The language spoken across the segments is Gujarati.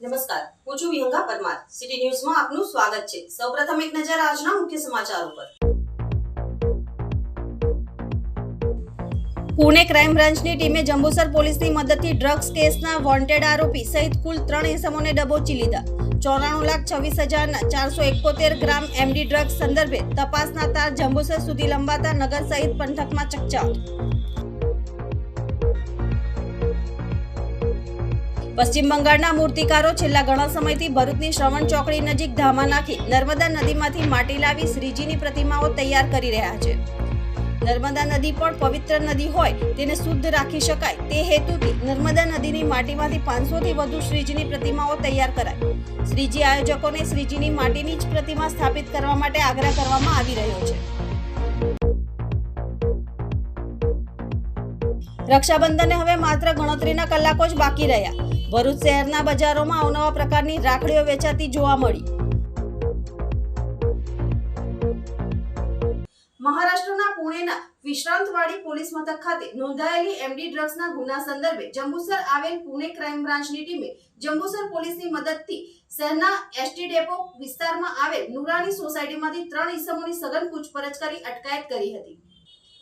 નમસ્કાર, હું છું વિહંગા પરમાર. સિટી ન્યૂઝમાં આપનું સ્વાગત છે. સૌપ્રથમ એક નજર આજના મુખ્ય સમાચારો પર. પુણે ક્રાઇમ બ્રાન્ચની ટીમે જંબુસર પોલીસની મદદથી ડ્રગ્સ કેસના વોન્ટેડ આરોપી સહિત કુલ ત્રણ ઇસમોને દબોચી લીધા. ચોરાણું લાખ છવ્વીસ હજારના ચારસો એકોતેર ગ્રામ એમડી ડ્રગ્સ સંદર્ભે તપાસના તાર જંબુસર સુધી લંબાતા નગર સહિત પંથકમાં ચકચાર. પશ્ચિમ બંગાળના મૂર્તિકારો છેલ્લા ઘણા સમયથી ભરૂચની શ્રવણ ચોકડી નજીક ધામા નાખી નર્મદા નદીમાંથી માટી લાવી શ્રીજીની પ્રતિમાઓ તૈયાર કરી રહ્યા છે. નર્મદા નદી પણ પવિત્ર નદી હોય તેને શુદ્ધ રાખી શકાય તે હેતુથી નર્મદા નદીની માટીમાંથી પાંચસોથી વધુ શ્રીજીની પ્રતિમાઓ તૈયાર કરાય શ્રીજી આયોજકોને શ્રીજીની માટીની જ પ્રતિમા સ્થાપિત કરવા માટે આગ્રહ કરવામાં આવી રહ્યો છે. રક્ષાબંધને હવે માત્ર ગણતરીના કલાકો જ બાકી રહ્યા. ભરૂચ શહેરના બજારોમાં અવનવા પ્રકારની રાખડીઓ વેચાતી જોવા મળી. મહારાષ્ટ્રના પુણેના વિશ્રાંતવાડી પોલીસ મથક ખાતે નોંધાયેલી એમડી ડ્રગ્સના ગુના સંદર્ભે જંબુસર આવેલ પુણે ક્રાઇમ બ્રાન્ચની ટીમે જંબુસર પોલીસની મદદથી શહેરના એસટી ડેપો વિસ્તારમાં આવેલ નુરાની સોસાયટીમાંથી ત્રણ ઇસમોની સઘન પૂછપરછ કરી અટકાયત કરી હતી.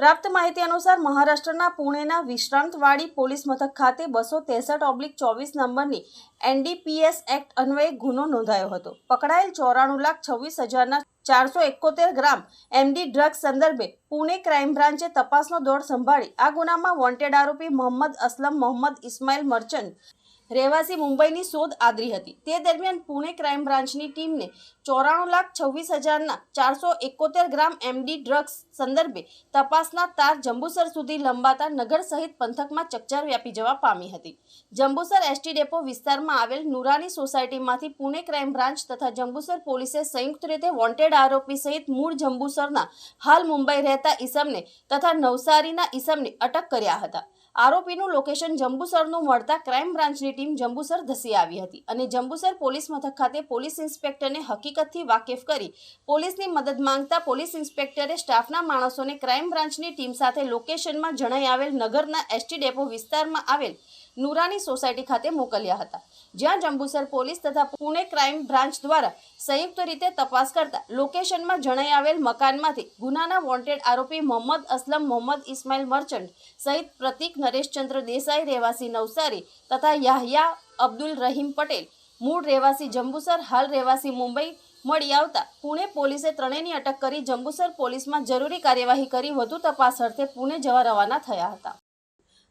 પ્રાપ્ત માહિતી અનુસાર મહારાષ્ટ્રના પુણેના વિશ્રાંતવાડી પોલીસ મથક ખાતે બસો ત્રેસઠ ઓબ્લિક ચોવીસ નંબરની એનડીપીએસ એક્ટ અન્વયે ગુનો નોંધાયો હતો. પકડાયેલ ચોરાણું લાખ છવ્વીસ હજારના ચારસો એકોતેર ગ્રામ એમડી ડ્રગ્સ સંદર્ભે પુણે ક્રાઇમ બ્રાન્ચે તપાસનો દોર સંભાળી આ ગુનામાં વોન્ટેડ આરોપી મોહમ્મદ અસલમ, મોહમ્મદ ઇસ્માઇલ મર્ચન્ટ રહેવાસી મુંબઈની શોધ આદરી હતી. તે દરમિયાન પુણે ક્રાઇમ બ્રાન્ચની ટીમને ચોરાણું લાખ છવ્વીસ હજારના ચારસો એકોતેર ગ્રામ એમડી ડ્રગ્સ સંદર્ભે તપાસના તાર જંબુસર સુધી લંબાતા નગર સહિત પંથકમાં ચકચાર વ્યાપી જવા પામી હતી. જંબુસર એસટી ડેપો વિસ્તારમાં આવેલ નુરાની સોસાયટીમાંથી પુણે ક્રાઇમ બ્રાન્ચ તથા જંબુસર પોલીસે સંયુક્ત રીતે વોન્ટેડ આરોપી સહિત મૂળ જંબુસરના હાલ મુંબઈ રહેતા ઈસમને તથા નવસારીના ઈસમને અટક કર્યા હતા. આરોપીનું લોકેશન જંબુસરનું મળતા ક્રાઇમ બ્રાન્ચની ટીમ જંબુસર ધસી આવી હતી અને જંબુસર પોલીસ મથક ખાતે પોલીસ ઇન્સ્પેક્ટરને હકીકતથી વાકેફ કરી પોલીસની મદદ માંગતા પોલીસ ઇન્સ્પેક્ટરે સ્ટાફના માણસોને ક્રાઇમ બ્રાન્ચની ટીમ સાથે લોકેશનમાં જણાઈ આવેલ નગરના એસટી ડેપો વિસ્તારમાં આવેલ નુરાની સોસાયટી ખાતે મોકલ્યા હતા. જ્યાં જંબુસર પોલીસ તથા પુણે ક્રાઇમ બ્રાન્ચ દ્વારા સંયુક્ત રીતે તપાસ કરતા લોકેશનમાં જણાઈ આવેલ મકાનમાંથી ગુનાના વોન્ટેડ આરોપી મોહમ્મદ અસલમ, મોહમ્મદ ઇસ્માઇલ મર્ચન્ટ સહિત પ્રતિક નરેશચંદ્ર દેસાઈ, રહેવાસી નવસારી તથા યાહયા અબ્દુલ રહીમ પટેલ, મૂળ રહેવાસી જંબુસર, હાલ રહેવાસી મુંબઈ, મળી આવતા પુણે પોલીસે ત્રણેયની અટક કરી જંબુસર પોલીસમાં જરૂરી કાર્યવાહી કરી વધુ તપાસ અર્થે પુણે જવા રવાના થયા હતા.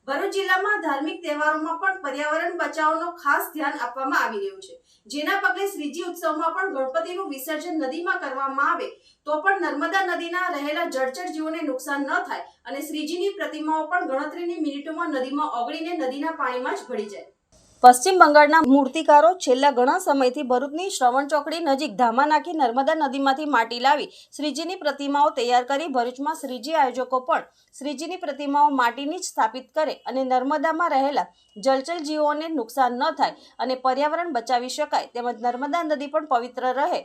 ભરૂચ જિલ્લામાં ધાર્મિક તહેવારોમાં પણ પર્યાવરણ બચાવનો ખાસ ધ્યાન આપવામાં આવી રહ્યું છે. જેના પગલે શ્રીજી ઉત્સવમાં પણ ગણપતિનું વિસર્જન નદીમાં કરવામાં આવે, તો પણ નર્મદા નદીના રહેલા જળચર જીવોને નુકસાન ન થાય અને શ્રીજીની પ્રતિમાઓ પણ ગણતરીની મિનિટોમાં નદીમાં ઓગળીને નદીના પાણીમાં જ ભળી જાય. પશ્ચિમ બંગાળના મૂર્તિકારો છેલ્લા ઘણા સમયથી ભરૂચની શ્રવણ ચોકડી નજીક ધામા નાખી નર્મદા નદીમાંથી માટી લાવી શ્રીજીની પ્રતિમાઓ તૈયાર કરી ભરૂચમાં શ્રીજી આયોજકો પણ શ્રીજીની પ્રતિમાઓ માટીની જ સ્થાપિત કરે અને નર્મદામાં રહેલા જલચલ જીવોને નુકસાન ન થાય અને પર્યાવરણ બચાવી શકાય તેમજ નર્મદા નદી પણ પવિત્ર રહે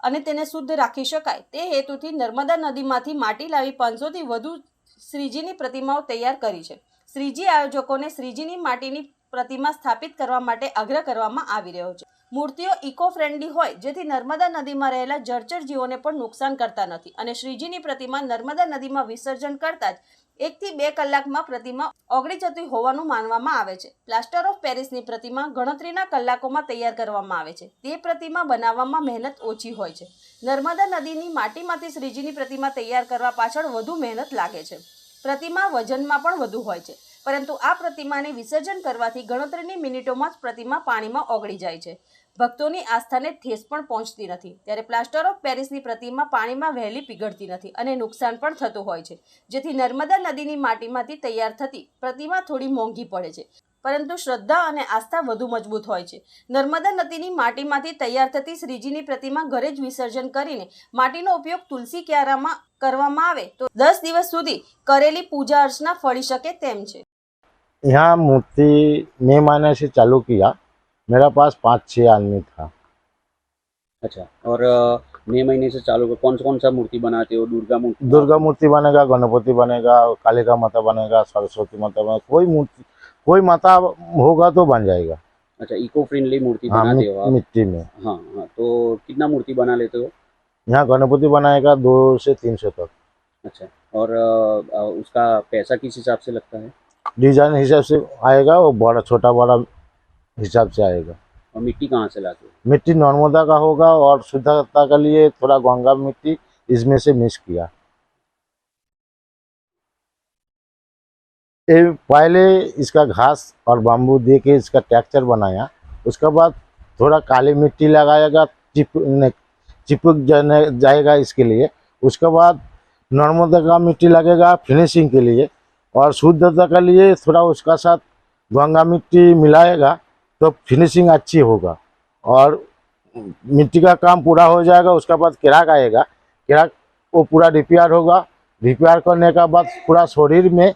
અને તેને શુદ્ધ રાખી શકાય. તે હેતુથી નર્મદા નદીમાંથી માટી લાવી પાંચસોથી વધુ શ્રીજીની પ્રતિમાઓ તૈયાર કરી છે. શ્રીજી આયોજકોને શ્રીજીની માટીની પ્રતિમા સ્થાપિત કરવા માટે આગ્રહ કરવામાં આવી રહ્યો છે. મૂર્તિઓ ઇકો ફ્રેન્ડલી હોય, જેથી નર્મદા નદીમાં રહેલા જળચર જીવોને પણ નુકસાન કરતા નથી અને શ્રીજીની પ્રતિમા નર્મદા નદીમાં વિસર્જન કરતા જ એકથી બે કલાકમાં પ્રતિમા ઓગળી જતી હોવાનું માનવામાં આવે છે. પ્લાસ્ટર ઓફ પેરિસની પ્રતિમા ગણતરીના કલાકોમાં તૈયાર કરવામાં આવે છે. તે પ્રતિમા બનાવવામાં મહેનત ઓછી હોય છે. નર્મદા નદીની માટીમાંથી શ્રીજીની પ્રતિમા તૈયાર કરવા પાછળ વધુ મહેનત લાગે છે. પ્રતિમા વજનમાં પણ વધુ હોય છે. પરંતુ આ પ્રતિમાને વિસર્જન કરવાથી ગણતરીની મિનિટોમાં જ પ્રતિમા પાણીમાં ઓગળી જાય છે. ભક્તોની આસ્થાને ઠેસ પણ પહોંચતી નથી. ત્યારે પ્લાસ્ટર ઓફ પેરિસની પ્રતિમા પાણીમાં વહેલી પીગળતી નથી અને નુકસાન પણ થતું હોય છે. જેથી નર્મદા નદીની માટીમાંથી તૈયાર થતી પ્રતિમા થોડી મોંઘી પડે છે. પરંતુ શ્રદ્ધા અને આસ્થા વધુ મજબૂત હોય છે. નર્મદા નદીની માટીમાંથી તૈયાર થતી શ્રીજીની પ્રતિમા ઘરે જ વિસર્જન કરીને માટીનો ઉપયોગ તુલસી ક્યારામાં કરવામાં આવે તો દસ દિવસ સુધી કરેલી પૂજા અર્ચના ફળી શકે તેમ છે. यहाँ मूर्ति मई महीने से चालू किया। मेरा पास पाँच छः आदमी था। अच्छा और मई महीने से चालू कौन कौन सा मूर्ति बनाते हो? दुर्गा मूर्ति? दुर्गा मूर्ति बनेगा गणपति बनेगा कालिका माता बनेगा सरस्वती माता बनेगा कोई मूर्ति कोई माता होगा तो बन जाएगा। अच्छा इको फ्रेंडली मूर्ति हाँ बनाते हो मिट्टी में। हाँ हाँ तो कितना मूर्ति बना लेते हो? यहाँ गणपति बनाएगा दो से तीन सौ तक। अच्छा और उसका पैसा किस हिसाब से लगता है? डिज़ाइन हिसाब से आएगा वो बड़ा छोटा बड़ा हिसाब से आएगा। और मिट्टी कहाँ से लाते हो? मिट्टी नर्मदा का होगा और शुद्धता के लिए थोड़ा गंगा मिट्टी इसमें से मिक्स किया। ये पहले इसका घास और बाम्बू दे के इसका टेक्चर बनाया। उसके बाद थोड़ा काली मिट्टी लगाएगा चिप चिपक जाने जाएगा इसके लिए। उसके बाद नर्मदा का मिट्टी लगेगा फिनिशिंग के लिए। और शुद्धता के लिए थोड़ा उसका साथ गंगा मिट्टी मिलाएगा तो फिनिशिंग अच्छी होगा। और मिट्टी का काम पूरा हो जाएगा उसके बाद किराक आएगा। किराक वो पूरा रिपेयर होगा। रिपेयर करने के बाद पूरा शरीर में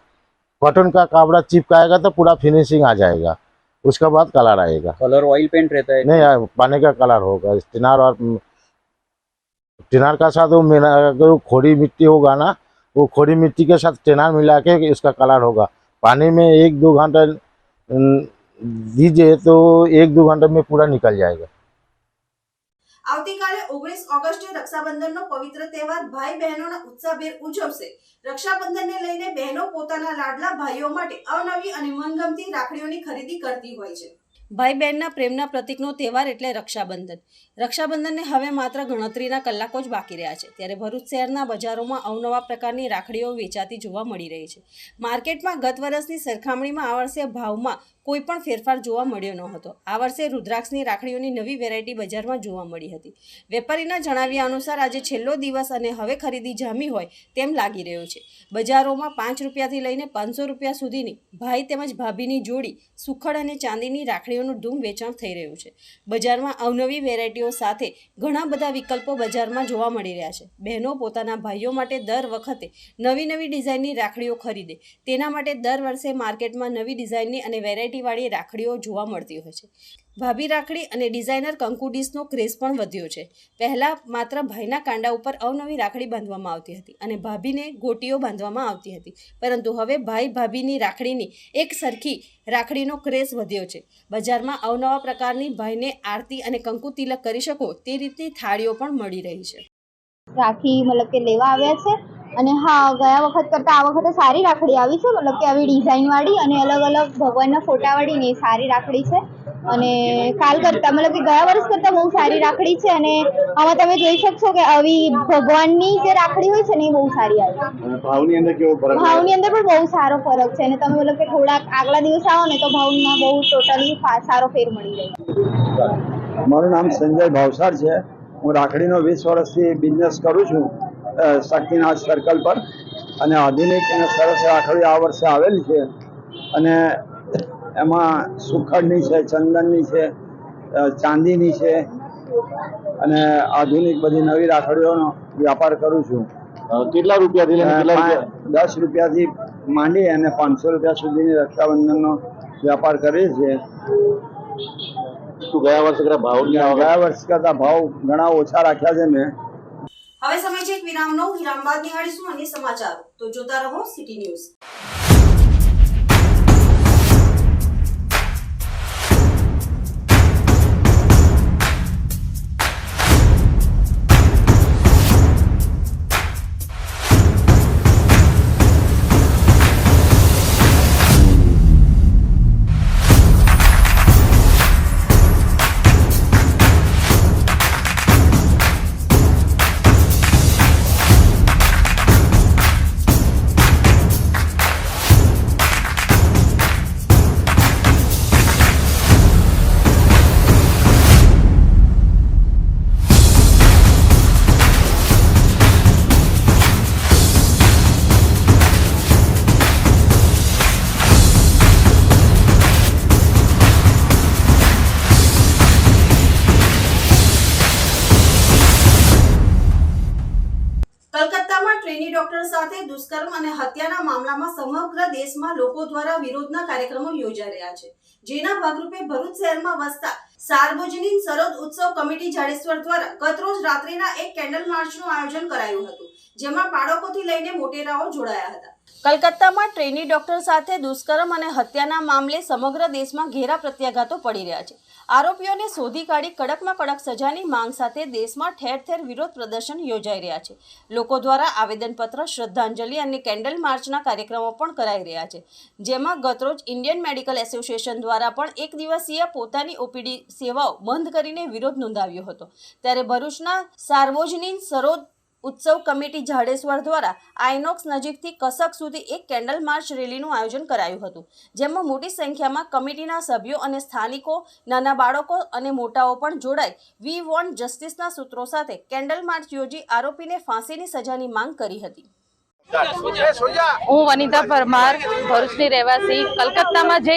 कॉटन का कपड़ा चिपकाएगा तो पूरा फिनिशिंग आ जाएगा। उसके बाद कलर आएगा। कलर ऑयल पेंट रहता है? नहीं पानी का कलर होगा। टिनार और टिनार का साथ वो खोड़ी मिट्टी होगा ना वो खोड़ी मिट्टी के साथ टिनार मिला के इसका कलर होगा पानी में एक दो घंटा अम, दीजिए तो एक दो घंटे में पूरा निकल जाएगा આવતીકાલે ઓગણીસ ઓગસ્ટે રક્ષાબંધનનો પવિત્ર તહેવાર ભાઈ બહેનોના ઉત્સાહભેર ઉજવશે રક્ષાબંધનને લઈને બહેનો પોતાના લાડલા ભાઈઓ માટે અવનવી અને મનગમતી રાખડીઓની ખરીદી કરતી હોય છે ભાઈ બહેનના પ્રેમના પ્રતીકનો તહેવાર એટલે રક્ષાબંધન રક્ષાબંધનને હવે માત્ર ગણતરીના કલાકો જ બાકી રહ્યા છે. ત્યારે ભરૂચ શહેરના બજારોમાં અવનવા પ્રકારની રાખડીઓ વેચાતી જોવા મળી રહી છે. માર્કેટમાં ગત વર્ષની સરખામણીમાં આ વર્ષે ભાવમાં કોઈ પણ ફેરફાર જોવા મળ્યો ન હતો આ વર્ષે રુદ્રાક્ષની રાખડીઓની નવી વેરાયટી બજારમાં જોવા મળી હતી. વેપારીના જણાવ્યા અનુસાર આજે છેલ્લો દિવસ અને હવે ખરીદી જામી હોય તેમ લાગી રહ્યો છે. બજારોમાં પાંચ રૂપિયાથી લઈને પાંચસો રૂપિયા સુધીની ભાઈ તેમજ ભાભીની જોડી, સુખડ અને ચાંદીની રાખડીઓનું ધૂમ વેચાણ થઈ રહ્યું છે. બજારમાં અવનવી વેરાયટીઓ સાથે ઘણા બધા વિકલ્પો બજારમાં જોવા મળી રહ્યા છે. બહેનો પોતાના ભાઈઓ માટે દર વખતે નવી નવી ડિઝાઇનની રાખડીઓ ખરીદે. તેના માટે દર વર્ષે માર્કેટમાં નવી ડિઝાઇનની અને વેરાયટીવાળી રાખડીઓ જોવા મળતી હોય છે. ભાભી રાખડી અને ડિઝાઇનર કંકુડીસનો ક્રેઝ પણ વધ્યો છે. પહેલાં માત્ર ભાઈના કાંડા ઉપર અવનવી રાખડી બાંધવામાં આવતી હતી અને ભાભીને ગોટીઓ બાંધવામાં આવતી હતી. પરંતુ હવે ભાઈ ભાભીની રાખડીની એક સરખી રાખડીનો ક્રેઝ વધ્યો છે. બજારમાં અવનવા પ્રકારની ભાઈને આરતી અને કંકુ તિલક કરી શકો તે રીતની થાળીઓ પણ મળી રહી છે. રાખી મતલબ કે લેવા આવ્યા છે અને હા, ગયા વખત કરતાં આ વખતે સારી રાખડી આવી છે. મતલબ કે આવી ડિઝાઇનવાળી અને અલગ અલગ ભગવાનના ફોટાવાળી ને સારી રાખડી છે. અને કાલ કરતા મતલબ કે ગયા વર્ષ કરતા બહુ સારી રાખડી છે અને આમાં તમે જોઈ શકશો કે આવી ભગવાનની જે રાખડી હોય છે ને એ બહુ સારી આવે ભાવની અંદર કેવો ફરક ભાવની અંદર પણ બહુ સારો ફરક છે અને તમે મતલબ કે થોડાક આગલા દિવસ આવો ને તો ભાવમાં બહુ ટોટલી સારો ફેર મળી જાય. મારું નામ સંજય ભાવસાર છે. હું રાખડીનો વીસ વર્ષથી બિઝનેસ કરું છું શક્તિનાથ સર્કલ પર. અને આધુનિક અને સરસ રાખડી આ વર્ષે આવેલી છે. અને એમાં સુખડની છે ચંદનની છે ચાંદીની છે અને આધુનિક બધી નવી રાખડીઓનો વ્યાપાર કરું છું. કેટલા રૂપિયાથી લઈને કેટલા રૂપિયા? પા- દસ રૂપિયાથી માંડી અને પાંચસો રૂપિયા સુધીની રક્ષાબંધનનો વ્યાપાર કરીએ છીએ. શું ગયા વર્ષે કરા ભાવ ગયા વર્ષ કરતા ભાવ ઘણા ઓછા રાખ્યા છે મેં. હવે સમય છે એક વિરામનો. વિરામ બાદ નિહાળીશું અન્ય સમાચારો. તો જોતા રહો સિટી ન્યૂઝ. ટ્રેની સાથે દુષ્કર્મ અને હત્યાના મામલામાં સમગ્ર દેશમાં લોકો દ્વારા વિરોધના કાર્યક્રમો યોજાઈ રહ્યા છે. જેના ભાગરૂપે ભરૂચ શહેરમાં વસતા સાર્વજનિક સરહદ ઉત્સવ કમિટી જાડેશ્વર દ્વારા ગતરોજ રાત્રિના એક કેન્ડલ માર્ચનું આયોજન કરાયું હતું, જેમાં બાળકોથી લઈને મોટેરાઓ જોડાયા હતા. કલકત્તામાં ટ્રેની ડોક્ટર સાથે દુષ્કર્મ અને હત્યાના મામલે સમગ્ર દેશમાં ઘેરા પ્રત્યાઘાતો પડી રહ્યા છે. આરોપીઓને શોધી કાઢી કડકમાં કડક સજાની માંગ સાથે દેશમાં ઠેર ઠેર વિરોધ પ્રદર્શન યોજાઈ રહ્યા છે. લોકો દ્વારા આવેદનપત્ર, શ્રદ્ધાંજલિ અને કેન્ડલ માર્ચના કાર્યક્રમો પણ કરાઈ રહ્યા છે. જેમાં ગતરોજ ઇન્ડિયન મેડિકલ એસોસિએશન દ્વારા પણ એક દિવસીય પોતાની ઓપીડી સેવાઓ બંધ કરીને વિરોધ નોંધાવ્યો હતો. ત્યારે ભરૂચના સાર્વજનીન સરોદ ઉત્સવ કમિટી જાડેશ્વર દ્વારા આઇનોક્સ નજીકથી કસક સુધી એક કેન્ડલ માર્ચ રેલીનું આયોજન કરાયું હતું, જેમાં મોટી સંખ્યામાં કમિટીના સભ્યો અને સ્થાનિકો, નાના બાળકો અને મોટાઓ પણ જોડાઈ વી વોન્ટ જસ્ટિસના સૂત્રો સાથે કેન્ડલ માર્ચ યોજી આરોપીને ફાંસીની સજાની માંગ કરી હતી. હું વનિતા પરમાર, ભરૂચની રહેવાસી. કલકત્તામાં જે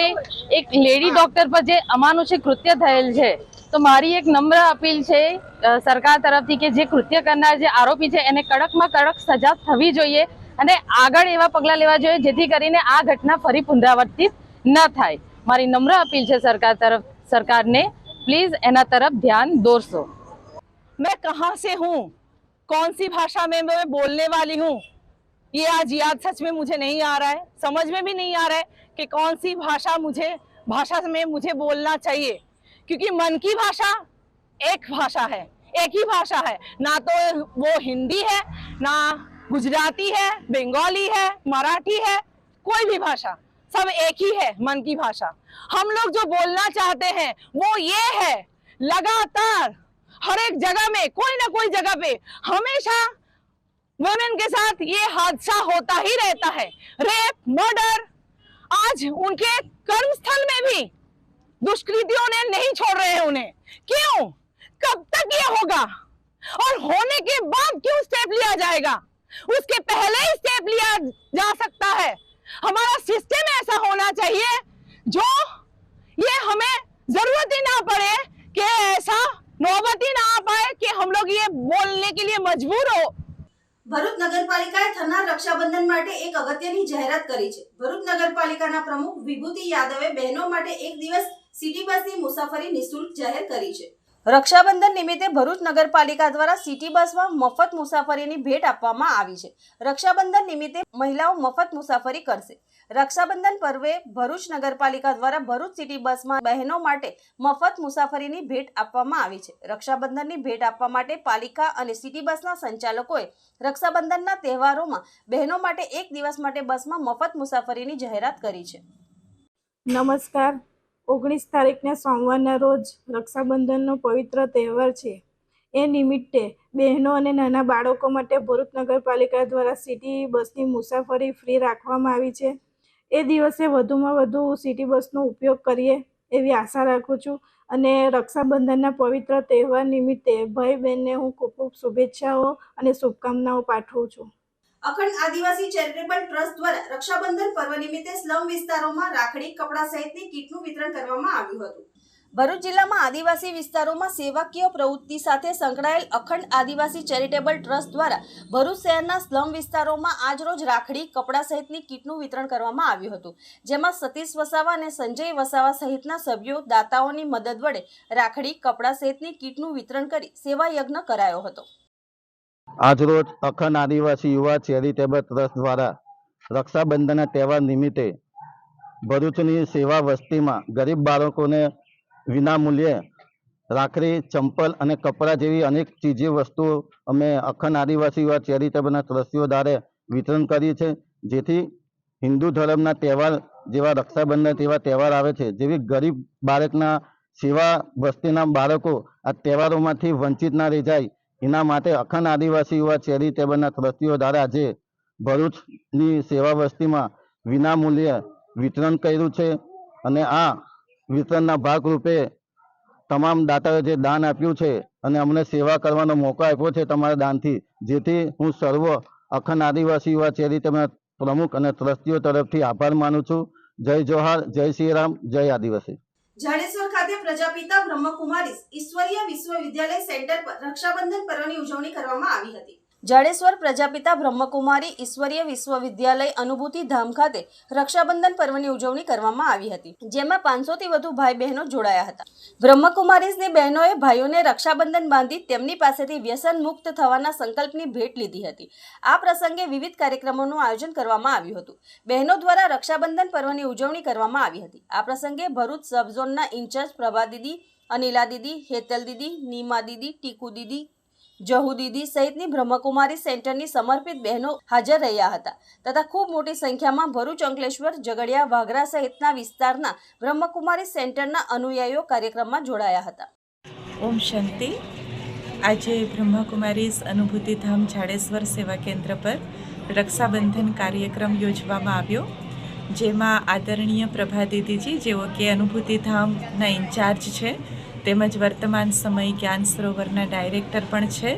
એક લેડી ડોક્ટર પર જે અમાનુષિક કૃત્ય થયેલ છે તો મારી એક નમ્ર અપીલ છે અ, સરકાર તરફથી કે જે કૃત્ય કરનાર જે આરોપી છે એને કડકમાં કડક સજા થવી જોઈએ અને આગળ એવા પગલાં લેવા જોઈએ જેથી કરીને આ ઘટના ફરી પુનરાવર્તિત ન થાય મારી નમ્ર અપીલ છે સરકાર તરફ સરકારને પ્લીઝ એના તરફ ધ્યાન દોરશો मैं कहाँ से हूँ कौन सी भाषा में मैं बोलने वाली हूँ ये आज याद सच में मुझे नहीं आ रहा है समझ में भी नहीं आ रहा है कि कौन सी भाषा मुझे भाषा में मुझे बोलना चाहिए क्योंकि मन की भाषा एक भाषा है, एक ही भाषा है। ना तो वो हिंदी है, ना गुजराती है, बंगाली है, मराठी है, कोई भी भाषा, सब एक ही है मन की भाषा। हम लोग जो बोलना चाहते हैं, वो ये है, लगातार हर एक जगह में, कोई ना कोई जगह पे हमेशा वुमेन के साथ ये हादसा होता ही रहता है। रेप मर्डर आज उनके कर्म स्थल में भी दुष्कृतियों ने नहीं छोड़ रहे हैं उन्हें क्यों कब तक ये होगा और होने के बाद क्यों स्टेप लिया जाएगा उसके पहले ही स्टेप लिया जा सकता है हमारा सिस्टम ऐसा होना चाहिए जो ये हमें जरूरत ही ना पड़े कि ऐसा नौबत ही ना आ पाए कि हम लोग ये बोलने के लिए मजबूर हो ભરૂચ નગરપાલિકાએ થનાર રક્ષાબંધન માટે એક અગત્યની જાહેરાત કરી છે ભરૂચ નગરપાલિકાના પ્રમુખ વિભૂતિ યાદવે બહેનો માટે એક દિવસ સિટી બસની મુસાફરી નિઃશુલ્ક જાહેર કરી છે. રક્ષાબંધન નિમિત્તે ભરૂચ નગરપાલિકા દ્વારા સિટી બસમાં મફત મુસાફરીની ભેટ આપવામાં આવી છે. રક્ષાબંધન નિમિત્તે મહિલાઓ મફત મુસાફરી કરશે. રક્ષાબંધન પર્વે ભરૂચ નગરપાલિકા દ્વારા ભરૂચ સિટી બસમાં બહેનો માટે મફત મુસાફરીની ભેટ આપવામાં આવી છે. રક્ષાબંધનની ભેટ આપવા માટે પાલિકા અને સિટી બસના સંચાલકોએ રક્ષાબંધનના તહેવારોમાં બહેનો માટે એક દિવસ માટે બસમાં મફત મુસાફરીની જાહેરાત કરી છે. નમસ્કાર. ઓગણીસ તારીખને સોમવારના રોજ રક્ષાબંધનનો પવિત્ર તહેવાર છે. એ નિમિત્તે બહેનો અને નાના બાળકો માટે ભરૂચ નગરપાલિકા દ્વારા સિટી બસની મુસાફરી ફ્રી રાખવામાં આવી છે. એ દિવસે વધુમાં વધુ સિટી બસનો ઉપયોગ કરીએ એવી આશા રાખું છું અને રક્ષાબંધનના પવિત્ર તહેવાર નિમિત્તે ભાઈ બહેનને હું ખૂબ ખૂબ શુભેચ્છાઓ અને શુભકામનાઓ પાઠવું છું. અખંડ આદિવાસી ચેરિટેબલ ટ્રસ્ટ દ્વારા રક્ષાબંધન પર્વ નિમિત્તે સ્લમ વિસ્તારોમાં રાખડી, કપડા સહિતની કીટનું વિતરણ કરવામાં આવ્યું હતું. ભરૂચ જિલ્લામાં આદિવાસી વિસ્તારોમાં સેવાકીય પ્રવૃત્તિ સાથે સંકળાયેલ અખંડ આદિવાસી ચેરિટેબલ ટ્રસ્ટ દ્વારા ભરૂચ શહેરના સ્લમ વિસ્તારોમાં આજરોજ રાખડી, કપડાં સહિતની કીટનું વિતરણ કરવામાં આવ્યું હતું. જેમાં સતીશ વસાવા અને સંજય વસાવા સહિતના સભ્યો, દાતાઓની મદદ વડે રાખડી, કપડાં સહિતની કીટનું વિતરણ કરી સેવાયજ્ઞ કરાયો હતો. આજરોજ અખંડ આદિવાસી યુવા ચેરિટેબલ ટ્રસ્ટ દ્વારા રક્ષાબંધનના તહેવાર નિમિત્તે ભરૂચની સેવા વસ્તીમાં ગરીબ બાળકોને વિનામૂલ્યે રાખડી, ચંપલ અને કપડાં જેવી અનેક ચીજી વસ્તુઓ અમે અખંડ આદિવાસી યુવા ચેરિટેબલના ટ્રસ્ટીઓ દ્વારા વિતરણ કરી છે જેથી હિન્દુ ધર્મના તહેવાર જેવા રક્ષાબંધન જેવા તહેવાર આવે છે. જેવી ગરીબ બાળકના સેવા વસ્તીના બાળકો આ તહેવારોમાંથી વંચિત ના રહી જાય એના માટે અખંડ આદિવાસી યુવા ચેરિટેબલના ટ્રસ્ટીઓ દ્વારા આજે ભરૂચની સેવા વસ્તીમાં વિનામૂલ્યે વિતરણ કર્યું છે અને આ વિતરણના ભાગરૂપે તમામ દાતાઓએ જે દાન આપ્યું છે અને અમને સેવા કરવાનો મોકો આપ્યો છે તમારા દાનથી, જેથી હું સર્વ અખંડ આદિવાસી યુવા ચેરિટેબલના પ્રમુખ અને ટ્રસ્ટીઓ તરફથી આભાર માનું છું. જય જોહાર, જય શ્રી રામ જય આદિવાસી. જાડેશ્વર ખાતે પ્રજાપિતા બ્રહ્મકુમારીસ ઈશ્વરીય વિશ્વવિદ્યાલય સેન્ટર પર રક્ષાબંધન પર્વની ઉજવણી કરવામાં આવી હતી. જાડેશ્વર પ્રજાપિતા બ્રહ્મકુમારી ઈશ્વરીય વિશ્વવિદ્યાલય અનુભૂતિ ધામ ખાતે રક્ષાબંધન પર્વની ઉજવણી કરવામાં આવી હતી, જેમાં પાંચસોથી વધુ ભાઈ બહેનો જોડાયા હતા. બ્રહ્મકુમારીઝની બહેનોએ ભાઈઓને રક્ષાબંધન બાંધી તેમની પાસેથી વ્યસન મુક્ત થવાના સંકલ્પની ભેટ લીધી હતી. આ પ્રસંગે વિવિધ કાર્યક્રમોનું આયોજન કરવામાં આવ્યું હતું. બહેનો દ્વારા રક્ષાબંધન પર્વની ઉજવણી કરવામાં આવી હતી. આ પ્રસંગે ભરૂચ સબઝોનના ઇન્ચાર્જ પ્રભા દીદી અનિલા દીદી હેતલ દીદી નીમા દીદી ટીકુ દીદી જહુ દીદી સહિતની બ્રહ્મકુમારી સેન્ટરની સમર્પિત બહેનો હાજર રહ્યા હતા તથા ખૂબ મોટી સંખ્યામાં ભરૂચ અંકલેશ્વર, ઝઘડિયા વાઘરા સહિતના વિસ્તારના બ્રહ્મકુમારી સેન્ટરના અનુયાયીઓ કાર્યક્રમમાં જોડાયા હતા. ઓમ શાંતિ. આજે બ્રહ્મકુમારી અનુભૂતિધામ જાડેશ્વર સેવા કેન્દ્ર પર રક્ષાબંધન કાર્યક્રમ યોજવામાં આવ્યો, જેમાં આદરણીય પ્રભા દીદીજી, જેઓ કે અનુભૂતિધામના ઇન્ચાર્જ છે તેમજ વર્તમાન સમય જ્ઞાન સરોવરના ડાયરેક્ટર પણ છે.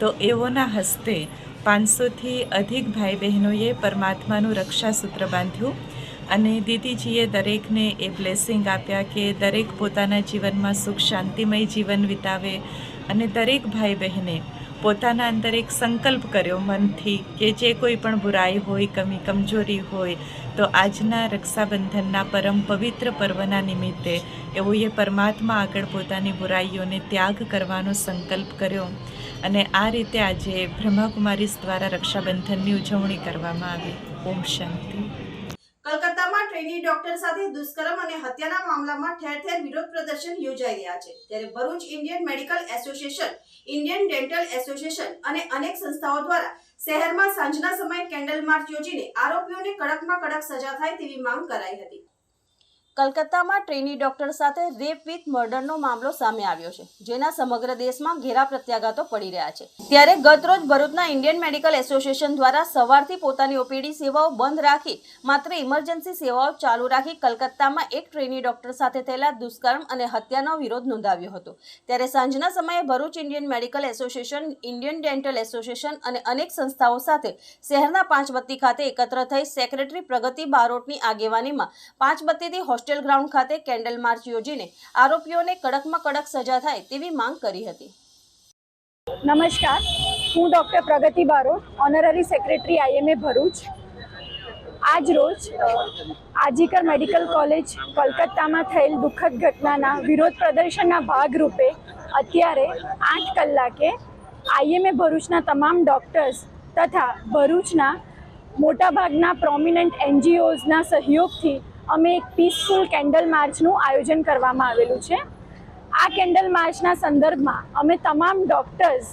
તો એઓના હસ્તે પાંચસોથી અધિક ભાઈ બહેનોએ પરમાત્માનું રક્ષાસૂત્ર બાંધ્યું અને દીદીજીએ દરેકને એ બ્લેસિંગ આપ્યા કે દરેક પોતાના જીવનમાં સુખ, શાંતિમય જીવન વિતાવે અને દરેક ભાઈ બહેને પોતાના અંદર એક સંકલ્પ કર્યો મનથી કે જે કોઈ પણ બુરાઈ હોય, કમી, કમજોરી હોય તો આજના રક્ષાબંધનના પરમ પવિત્ર પર્વના નિમિત્તે એઓએ પરમાત્મા આગળ પોતાની બુરાઈઓને ત્યાગ કરવાનો સંકલ્પ કર્યો અને આ રીતે આજે બ્રહ્માકુમારીસ દ્વારા રક્ષાબંધનની ઉજવણી કરવામાં આવી. ઓમ શાંતિ. કલકત્તામાં ટ્રેની ડોક્ટર સાથે દુષ્કર્મ અને હત્યાના મામલામાં ઠેર ઠેર વિરોધ પ્રદર્શન યોજાઈ રહ્યા છે. ત્યારે Bharuch Indian medical association, Indian dental association અને અનેક સંસ્થાઓ દ્વારા શહેરમાં સાંજના સમયે કેન્ડલ માર્ચ યોજીને આરોપીઓને કડકમાં કડક સજા થાય તેવી માંગ કરાઈ હતી. કલકત્તામાં ટ્રેની ડોક્ટર સાથે રેપ વિથ મર્ડરનો મામલો સામે આવ્યો છે, જેના સમગ્ર દેશમાં ઘેરા પ્રત્યાઘાતો પડી રહ્યા છે. ત્યારે ગતરોજ ભરૂચના ઇન્ડિયન મેડિકલ એસોસિએશન દ્વારા સવારથી પોતાની ઓપીડી સેવાઓ બંધ રાખી, માત્ર ઇમરજન્સી સેવાઓ ચાલુ રાખી કલકત્તામાં એક ટ્રેની ડોક્ટર સાથે થયેલા દુષ્કર્મ અને હત્યાનો વિરોધ નોંધાવ્યો હતો. ત્યારે સાંજના સમયે Bharuch Indian medical association, Indian dental association અને અનેક સંસ્થાઓ સાથે શહેરના પાંચબત્તી ખાતે એકત્ર થઈ સેક્રેટરી પ્રગતિ બારોટની આગેવાનીમાં પાંચબત્તીથી હોસ્ટેલ ગ્રાઉન્ડ ખાતે કેન્ડલ માર્ચ યોજીને આરોપીઓને કડકમાં કડક સજા થાય તેવી માંગ કરી હતી. નમસ્કાર. હું doctor Pragati Barot, honorary secretary IMA Bharuch. આજ રોજ આજીકર મેડિકલ કોલેજ કોલકાતામાં થયેલ દુઃખદ ઘટનાના વિરોધ પ્રદર્શનના ભાગરૂપે અત્યારે આઠ કલાકે આઈએમએ ભરૂચના તમામ ડૉક્ટર્સ તથા ભરૂચના મોટાભાગના પ્રોમિનન્ટ એનજીઓઝના સહયોગથી અમે એક પીસફુલ કેન્ડલ માર્ચનું આયોજન કરવામાં આવેલું છે. આ કેન્ડલ માર્ચના સંદર્ભમાં અમે તમામ ડૉક્ટર્સ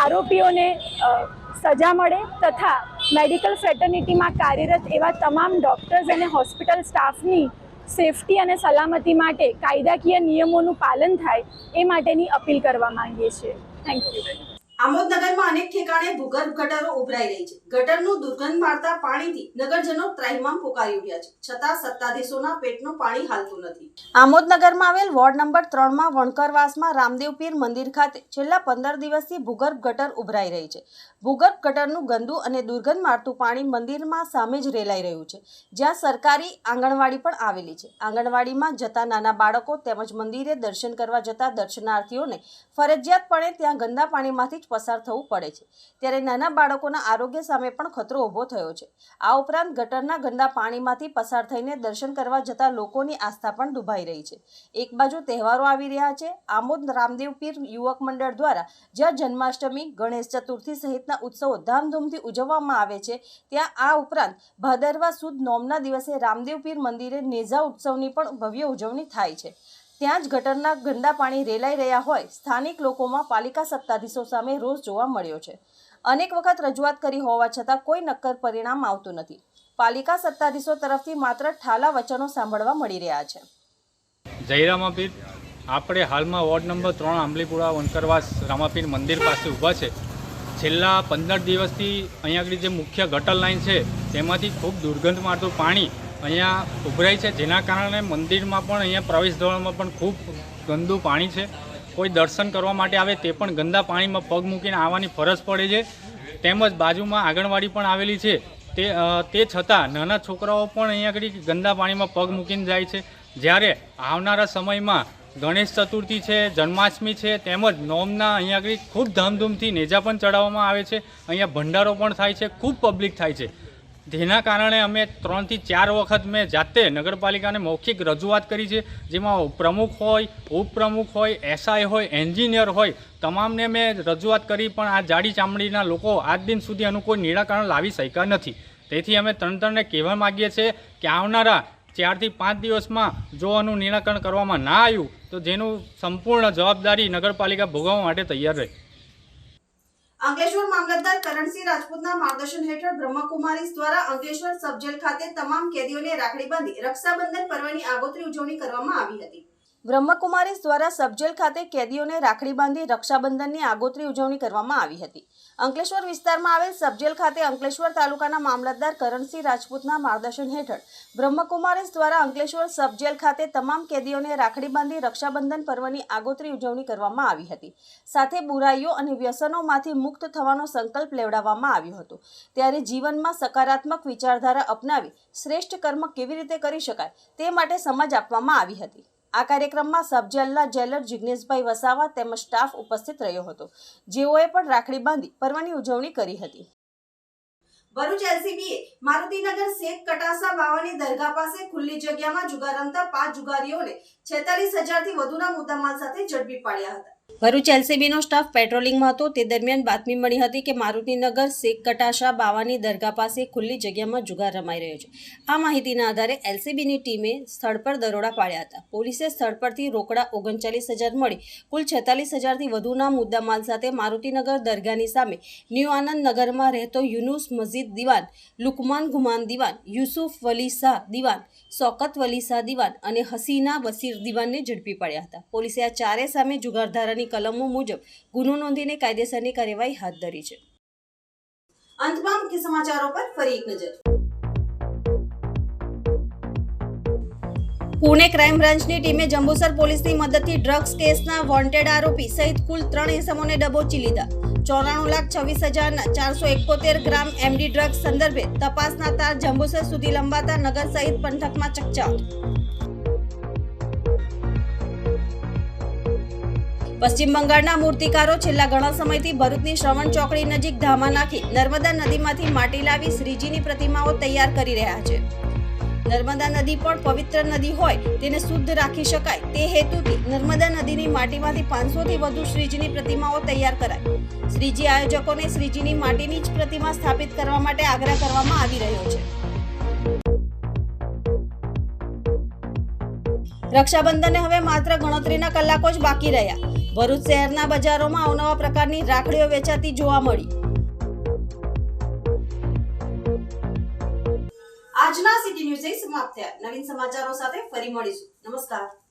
આરોપીઓને સજા મળે તથા મેડિકલ ફ્રેટર્નિટીમાં કાર્યરત એવા તમામ ડૉક્ટર્સ અને હોસ્પિટલ સ્ટાફની સેફટી અને સલામતી માટે કાયદાકીય નિયમોનું પાલન થાય એ માટેની અપીલ કરવા માંગીએ છીએ. થેન્ક યુ આમોદનગરમાં અનેક ઠેકાણે ભૂગર્ભ ગટરો ઉભરાઈ રહી છે. ગટરનું દુર્ગંધ મારતા પાણીથી નગરજનો ત્રાહિમામ પોકારી ઉઠ્યા છે. છતાં સત્તાધીશોના પેટનું પાણી હાલતું નથી. આમોદનગરમાં આવેલ વોર્ડ નંબર ત્રણમાં વણકરવાસમાં રામદેવ પીર મંદિર ખાતે છેલ્લા પંદર દિવસથી ભૂગર્ભ ગટર ઉભરાઈ રહી છે. ભૂગર્ભ ગટરનું ગંદુ અને દુર્ગંધ મારતું પાણી મંદિરમાં સામે જ રેલાઈ રહ્યું છે. જ્યાં સરકારી આંગણવાડી પણ આવેલી છે. આંગણવાડીમાં જતા નાના બાળકો તેમજ મંદિરે દર્શન કરવા જતા દર્શનાર્થીઓને ફરજિયાતપણે ત્યાં ગંદા પાણીમાંથી પસાર થવું પડે છે. ત્યારે નાના બાળકોના આરોગ્ય સામે પણ ખતરો ઊભો થયો છે. આ ઉપરાંત ગટરના ગંદા પાણીમાંથી પસાર થઈને દર્શન કરવા જતા લોકોની આસ્થા પણ ડૂબાઈ રહી છે. એક બાજુ તહેવારો આવી રહ્યા છે. આમોદ રામદેવ પીર યુવક મંડળ દ્વારા જ્યાં જન્માષ્ટમી, ગણેશ ચતુર્થી સહિતના ઉત્સવો ધામધૂમથી ઉજવવામાં આવે છે, ત્યાં આ ઉપરાંત ભાદરવા સુદ નોમના દિવસે રામદેવ પીર મંદિરે નેઝા ઉત્સવની પણ ભવ્ય ઉજવણી થાય છે. ત્યાં જ ગટરના ગંદા પાણી રેલાઈ રહ્યા હોય, સ્થાનિક લોકોમાં પાલિકા સત્તાધીશો સામે રોષ જોવા મળ્યો છે. અનેક વખત રજૂઆત કરી હોવા છતાં કોઈ નક્કર પરિણામ આવતું નથી. પાલિકા સત્તાધીશો તરફથી માત્ર ઠાલા વચનો સાંભળવા મળી રહ્યા છે. જયરામાપીર આપણે હાલમાં વોર્ડ નંબર ત્રણ આંબલીપુરા વનકરવાસ રામાપીર મંદિર પાસે ઊભા છે. છેલ્લા પંદર દિવસથી અહીંયા આગળ જે મુખ્ય ગટર લાઈન છે, તેમાંથી ખૂબ દુર્ગંધ મારતું પાણી અહીંયા ઉભરાય છે. જેના કારણે મંદિરમાં પણ અહીંયા પ્રવેશ દ્વારમાં પણ ખૂબ ગંદુ પાણી છે. કોઈ દર્શન કરવા માટે આવે તે પણ ગંદા પાણીમાં પગ મૂકીને આવવાની ફરજ પડે છે. તેમજ બાજુમાં આંગણવાડી પણ આવેલી છે. તે તે છતાં નાના છોકરાઓ પણ અહીંયા આગળ ગંદા પાણીમાં પગ મૂકીને જાય છે. જ્યારે આવનારા સમયમાં ગણેશ ચતુર્થી છે, જન્માષ્ટમી છે, તેમજ નોમના અહીંયા આગળ ખૂબ ધામધૂમથી નેજા પણ ચડાવવામાં આવે છે. અહીંયા ભંડારો પણ થાય છે. ખૂબ પબ્લિક થાય છે. જેના કારણે અમે ત્રણથી ચાર વખત મેં જાતે નગરપાલિકાને મૌખિક રજૂઆત કરી છે, જેમાં પ્રમુખ હોય, ઉપપ્રમુખ હોય, એસઆઈ હોય, એન્જિનિયર હોય, તમામને મેં રજૂઆત કરી, પણ આ જાડી ચામડીના લોકો આજ દિન સુધી એનું કોઈ નિરાકરણ લાવી શક્યા નથી. તેથી અમે તંત્રને કહેવા માગીએ છીએ કે આવનારા ચારથી પાંચ દિવસમાં જો આનું નિરાકરણ કરવામાં ના આવ્યું, તો જેનું સંપૂર્ણ જવાબદારી નગરપાલિકા ભોગવવા માટે તૈયાર રહે. અંકલેશ્વર મામલતદાર કરણસિંહ રાજપૂતના માર્ગદર્શન હેઠળ બ્રહ્મકુમારીઝ દ્વારા અંકલેશ્વર સબજેલ ખાતે તમામ કેદીઓને રાખડી બાંધી રક્ષાબંધન પર્વની આગોતરી ઉજવણી કરવામાં આવી હતી. બ્રહ્મકુમારીઝ દ્વારા સબજેલ ખાતે કેદીઓને રાખડી બાંધી રક્ષાબંધનની આગોતરી ઉજવણી કરવામાં આવી હતી. અંકલેશ્વર વિસ્તારમાં આવેલ સબજેલ ખાતે અંકલેશ્વર તાલુકાના મામલતદાર કરણસિંહ રાજપૂતના માર્ગદર્શન હેઠળ બ્રહ્મકુમારીસ દ્વારા અંકલેશ્વર સબજેલ ખાતે તમામ કેદીઓને રાખડી બાંધી રક્ષાબંધન પર્વની આગોતરી ઉજવણી કરવામાં આવી હતી. સાથે બુરાઈઓ અને વ્યસનોમાંથી મુક્ત થવાનો સંકલ્પ લેવડાવવામાં આવ્યો હતો. ત્યારે જીવનમાં સકારાત્મક વિચારધારા અપનાવી શ્રેષ્ઠ કર્મ કેવી રીતે કરી શકાય તે માટે સમજ આપવામાં આવી હતી. આ કાર્યક્રમમાં સબજેલના જેલર જિજ્ઞેશભાઈ વસાવા તેમજ સ્ટાફ ઉપસ્થિત રહ્યો હતો. જેઓએ પણ રાખડી બાંધી પર્વની ઉજવણી કરી હતી. ભરૂચ એલસીબીએ મારુતિનગર શેખ કટાસા બાવાની દરગાહ પાસે ખુલ્લી જગ્યામાં જુગાર રમતા પાંચ જુગારીઓને છેતાલીસ હજારથી વધુના મુદ્દામાલ સાથે ઝડપી પાડ્યા હતા. ભરૂચ એલસીબીનો સ્ટાફ પેટ્રોલિંગમાં હતો. તે દરમિયાન બાતમી મળી હતી કે મારુતિનગર શેખ કટાશા બાવાની દરગાહ પાસે ખુલ્લી જગ્યામાં જુગાર રમાઈ રહ્યો છે. આ માહિતીના આધારે એલસીબીની ટીમે સ્થળ પર દરોડા પાડ્યા હતા. પોલીસે સ્થળ પરથી રોકડા ઓગણચાલીસ હજાર મળી, કુલ છેતાલીસ હજારથી વધુના મુદ્દામાલ સાથે મારુતિનગર દરગાહની સામે ન્યૂ આનંદ નગરમાં રહેતો યુનુસ મસ્જિદ દિવાન, લુકમાન ગુમાન દિવાન, યુસુફ વલી શાહ દિવાન, સોકત વલી શાહ દિવાન અને હસીના બસીર દિવાનને ઝડપી પડ્યા હતા. પોલીસે આ ચારે સામે જુગારધારાની કલમો મુજબ ગુનો નોંધીને કાયદેસરની કાર્યવાહી હાથ ધરી છે. અંતમાં મુખ્ય સમાચારો પર ફરી એક નજર. પુણે ક્રાઇમ બ્રાન્ચની ટીમે જંબુસર પોલીસની મદદથી ડ્રગ્સ કેસના વોન્ટેડ આરોપી સહિત કુલ ત્રણ ઇસમોને દબોચી લીધા. ચોરાણું લાખ છવ્વીસ હજારના ચારસો એકોતેર ગ્રામ એમડી ડ્રગ્સ સંદર્ભે તપાસના તાર જંબુસર સુધી લંબાતા નગર સહિત પંથકમાં ચકચાર. પશ્ચિમ બંગાળના મૂર્તિકારો છેલ્લા ઘણા સમયથી ભરૂચની શ્રવણ ચોકડી નજીક ધામા નાખી નર્મદા નદીમાંથી માટી લાવી શ્રીજીની પ્રતિમાઓ તૈયાર કરી રહ્યા છે. નર્મદા નદી પણ પવિત્ર નદી હોય તેને શુદ્ધ રાખી શકાય તે હેતુથી નર્મદા નદીની માટીમાંથી પાંચસોથી વધુ શ્રીજીની પ્રતિમાઓ તૈયાર કરાય શ્રીજી આયોજકોને શ્રીજીની માટીની જ પ્રતિમા સ્થાપિત કરવા માટે આગ્રહ કરવામાં આવી રહ્યો છે. રક્ષાબંધને હવે માત્ર ગણતરીના કલાકો જ બાકી રહ્યા. ભરૂચ શહેરના બજારોમાં અવનવા પ્રકારની રાખડીઓ વેચાતી જોવા મળી. આજના સિટી ન્યૂઝ સમાપ્ત થયા. નવીન સમાચારો સાથે ફરી મળીશું. નમસ્કાર.